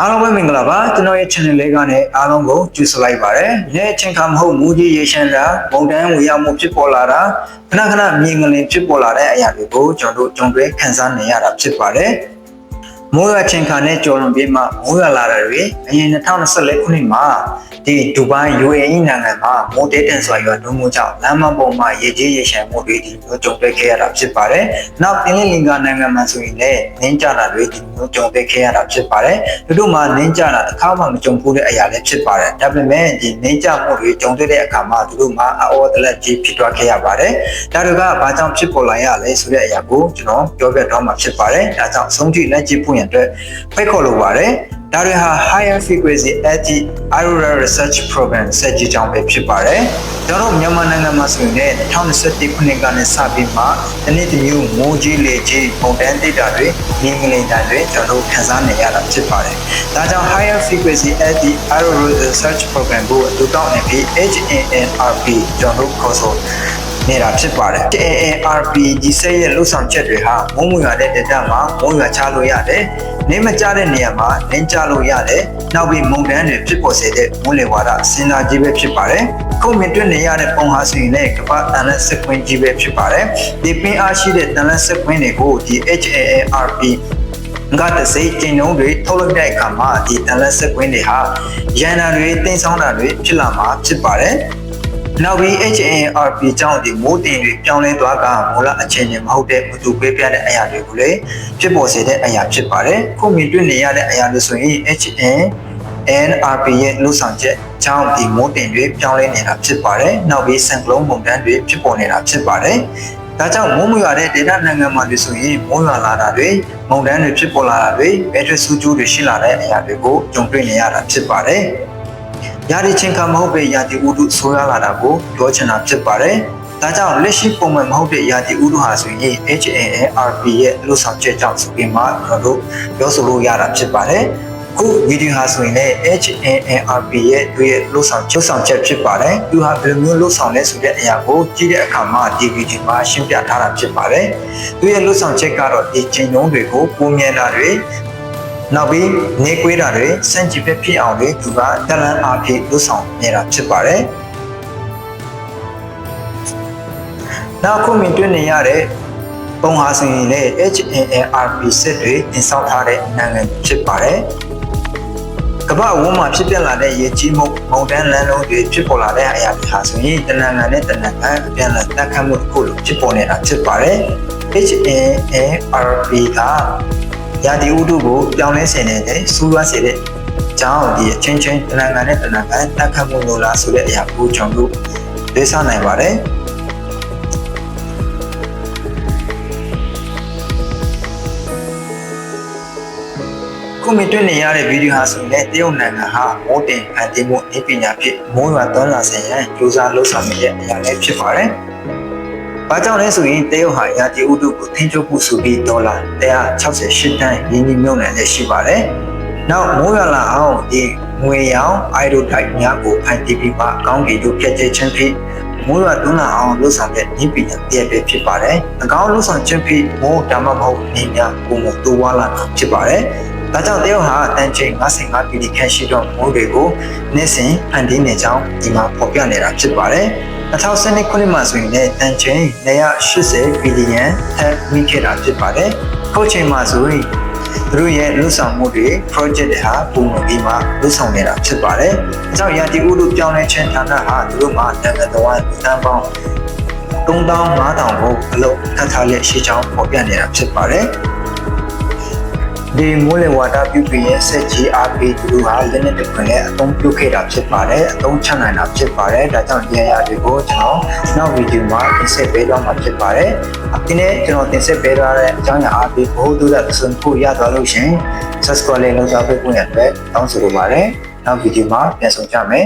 အားလုံးပဲမင်္ဂလာပါကျွန်တော်ရဲ့ channel လေးကနေအားလုံးကိုကြိုဆိုလိုက်ပါတယ်။နေ့အချိန်ခါမဟုတ်မူကြီးရေရှမ်းတာပုံတန်းဝေရောက်မှုဖြစ်ပေါ်လာတာခဏခဏမြင်ကလေးဖြစ်ပေါ်လာတဲ့အရာတွေကိုကျွန်တော်တို့ကြုံတွေ့ခံစားနေရတာဖြစ်ပါတယ်။ မိုးရွာချိန်ခါနဲ့ကြော်လွန်ပြီးမှမိုးရွာလာတာတွေအရင်2024ခုနှစ်မှာဒီဒူဘိုင်း UAE နိုင်ငံမှာမိုးတဲတန်စွာရွာသွန်းမှုကြောင့်လမ်းမပေါ်မှာရေကြီးရေရှမ်းမှုတွေဒီမျိုးကြုံတွေ့ခဲ့ရတာဖြစ်ပါတယ်။နောက်ပြင်လင်လင်္ကာနိုင်ငံမှာဆိုရင်လည်းနင်းကြတာတွေဒီမျိုးကြုံတွေ့ခဲ့ရတာဖြစ်ပါတယ်။တို့တို့မှာနင်းကြတာတစ်ခါမှမကြုံဘူးတဲ့အရာလည်းဖြစ်ပါတယ်။ဒါပေမဲ့ဒီနင်းကြမှုတွေကြုံတွေ့တဲ့အခါမှာတို့တို့မှာအော်တလက်ကြီးဖြစ်သွားခဲ့ရပါတယ်။ဒါတွေကဘာကြောင့်ဖြစ်ပေါ်လာရလဲဆိုတဲ့အရာကိုကျွန်တော်ပြောပြတော့မှာဖြစ်ပါတယ်။ဒါကြောင့်ဆုံးဖြတ်လက်ကြည့်ဖို့ရန်အတွက်ဖိတ်ခေါ်လိုပါတယ်။ဒါတွေဟာ higher frequency edge aurora research program ဆက်ကြီးကြောင်းပဲဖြစ်ပါတယ်။ကျွန်တော်တို့မြန်မာနိုင်ငံမှာဆိုရင်လည်း2021ခုနှစ်ကနေစပြီးမှဒီနေ့ဒီမျိုးမိုးကြီးလေကြီးပုံတန်းဒေတာတွေငင်းငလိန်တန်တွေကျွန်တော်တို့ခန်းစားနေရတာဖြစ်ပါတယ်။ဒါကြောင့် higher frequency edge aurora research program ကိုအတူတောင်းနေပြီး HANRP ကျွန်တော်တို့ခေါ်ဆို နေတာဖြစ်ပါတယ် AARP ဒီစက်ရဲ့လှုပ်ဆောင်ချက်တွေဟာမုံမွေရတဲ့ data မှာမုံရွာချလို့ရတယ်။နေမကျတဲ့နေရာမှာနင်းချလို့ရတယ်။နောက်ပြီးမုံတန်းတွေဖြစ်ပေါ်စေတဲ့မွေးလေဝါဒစဉ်းစားကြီးပဲဖြစ်ပါတယ်။ခုမြင်တွေ့နေရတဲ့ပုံဟာဆိုရင်လည်းကမ္ဘာတန်လက်စက်ကွင်းကြီးပဲဖြစ်ပါတယ်။ဒီပင်အားရှိတဲ့တန်လက်စက်ကွင်းတွေကိုဒီ HAARP ငါတစိကျင်းနှုံးတွေထုတ်လုပ်တဲ့အခါမှာဒီတန်လက်စက်ကွင်းတွေဟာရန်နာတွေတင်းဆောင်းတာတွေဖြစ်လာမှာဖြစ်ပါတယ်။ နောက်ပြီး HARP ကြောင့်ဒီမိုးတင်တွေပြောင်းလဲသွားကမူလအခြေအနေမဟုတ်တဲ့မတူပေးပြတဲ့အရာတွေကိုလည်းဖြစ်ပေါ်စေတဲ့အရာဖြစ်ပါတယ်။ခုမြင်တွေ့နေရတဲ့အရာလို့ဆိုရင် HN NRP ရဲ့လှုပ်ဆောင်ချက်ကြောင့်ဒီမိုးတင်တွေပြောင်းလဲနေတာဖြစ်ပါတယ်။နောက်ပြီးဆန်ကလုံးပုံတန်းတွေဖြစ်ပေါ်နေတာဖြစ်ပါတယ်။ဒါကြောင့်မိုးမရွာတဲ့ဒေသနိုင်ငံမှာတွေဆိုရင်မိုးရွာလာတာတွေမုန်တိုင်းတွေဖြစ်ပေါ်လာတာတွေဘက်ထရီဆူကျိုးတွေရှိလာတဲ့အရာတွေကိုကြုံတွေ့နေရတာဖြစ်ပါတယ်။ ရာဒီချင်းကမဟုတ်ပဲရာဒီဥတုဆိုးရလာတာကိုပြောချင်တာဖြစ်ပါတယ်။ဒါကြောင့်လက်ရှိပုံမှန်မဟုတ်တဲ့ရာဒီဥတုဟာဆိုရင် HANRP ရဲ့လှုပ်ဆောင်ချက်ကြောင့်ဆိုပြီးမှကျွန်တော်တို့ပြောဆိုလို့ရတာဖြစ်ပါတယ်။ခုဗီဒီယိုဟာဆိုရင်လည်း HANRP ရဲ့သူရဲ့လှုပ်ဆောင်ချက်ဆောင်ချက်ဖြစ်ပါတယ်။သူဟာဘယ်လိုမျိုးလှုပ်ဆောင်လဲဆိုတဲ့အရာကိုကြည့်တဲ့အခါမှာဒီဗီဒီယိုမှာရှင်းပြထားတာဖြစ်ပါတယ်။သူရဲ့လှုပ်ဆောင်ချက်ကတော့ဒီချိန်လုံးတွေကိုပုံမြင်တာတွေ နောက်ပြီးနေကွေးတာတွေစန့်ကြည့်ပဲဖြစ်အောင်လေသူကတလန်းအားဖြင့်လှုပ်ဆောင်နေတာဖြစ်ပါတယ်။နောက်ခုမြင်တွေ့နေရတဲ့ပုံဟာဆိုရင်လည်း HANRP စစ်တွေတင်ဆောက်ထားတဲ့နိုင်ငံဖြစ်ပါတယ်။ကမ္ဘာဝန်းမှာဖြစ်ပြလာတဲ့ရေကြီးမှုမုန်တိုင်းလမ်းလုံးတွေဖြစ်ပေါ်လာတဲ့အရာတွေဟာဆိုရင်တနင်္လာနဲ့တနင်္လာအပြန်အလှန်တက်ခတ်မှုတစ်ခုလိုဖြစ်ပေါ်နေတာဖြစ်ပါတယ်။ HANRP က ရာသီဥတုကိုပြောင်းလဲစေနေတဲ့စူးရွားစေတဲ့ကြောင်းဒီအချင်းချင်းတနင်္လာနဲ့တနင်္လာတက်ခတ်မှုလို့လားဆိုတဲ့အရာကိုကျွန်တော်တို့သိဆနိုင်ပါတယ်။ခုမြင်တွေ့နေရတဲ့ဗီဒီယိုဟာဆိုရင်လည်းတရုတ်နိုင်ငံဟာမိုးတင်ဖန်တီးမှုအပညာဖြင့်မိုးရွာသွန်းလာစေရန်ကြိုးစားလှုပ်ဆောင်နေတဲ့အရာလည်းဖြစ်ပါတယ်။ ဘာကြောင့်လဲဆိုရင်တရုတ်ဟာရာသီဥတုကိုထိန်းချုပ်ဖို့ဆိုပြီးဒေါ်လာ168တန်းရင်းနှီးမြှုပ်နှံလက်ရှိပါတယ်။နောက်မိုးရွာလာအောင်ဒီငွေရောင်အိုက်ဒိုတိုက်များကိုဖန်တီးပြီးမှကောင်းကင်တို့ပြည့်ကျဲခြင်းဖြင့်မိုးရွာသွန်းလာအောင်လှုပ်ဆောင်တဲ့ဤပညာတည်းပဲဖြစ်ပါတယ်။အကောင်းလှုပ်ဆောင်ခြင်းဖြင့်မိုးဓမ္မမဟုတ်နေများကိုမတိုးဝါလာတာဖြစ်ပါတယ်။ဒါကြောင့်တရုတ်ဟာတန်ချိန်55ပီလီခန့်ရှိတော့မိုးတွေကိုနေ့စဉ်ဖန်တီးနေကြောင်းဒီမှာဖော်ပြနေတာဖြစ်ပါတယ်။ 2012ခုနှစ်မှာဆိုရင်လည်းတန်ချိန်180ဘီလီယံထပ်မိခဲ့တာဖြစ်ပါတယ်။ခုချိန်မှာဆိုရင်သူတို့ရဲ့လှုပ်ဆောင်မှုတွေ project တွေဟာပုံမှန်ပြီးမှလှုပ်ဆောင်နေတာဖြစ်ပါတယ်။အဲကြောင့်ရာသီဥတုပြောင်းလဲခြင်းဌာနဟာသူတို့မှာနိုင်ငံတော်ဝန်တန်ပေါင်း3500ကိုအလုပ်ထပ်ထားလက်ရှိချောင်းဖော်ပြနေတာဖြစ်ပါတယ်။ ဒီမိုးလေဝါဒပြုပြင်ရဲ့ဆက် GRP သူတို့ဟာလက်နက်တစ်ခွင်နဲ့အသုံးပြုခဲ့တာဖြစ်ပါတယ်အသုံးချနိုင်တာဖြစ်ပါတယ်ဒါကြောင့်ဒီအရာတွေကိုကျွန်တော်နောက်ဗီဒီယိုမှာတင်ဆက်ပေးတော့မှာဖြစ်ပါတယ်ဒီနေ့ကျွန်တော်တင်ဆက်ပေးထားတဲ့အကြောင်းအရာအပြင်ဘိုးတို့တဲ့ဆွန်ဖို့ရသွားလို့ရှင် subscribe လေးလုပ်ကြပေးဖို့ရတဲ့တောင်းဆိုလိုပါတယ်နောက်ဗီဒီယိုမှာပြန်ဆောင်ကြမယ်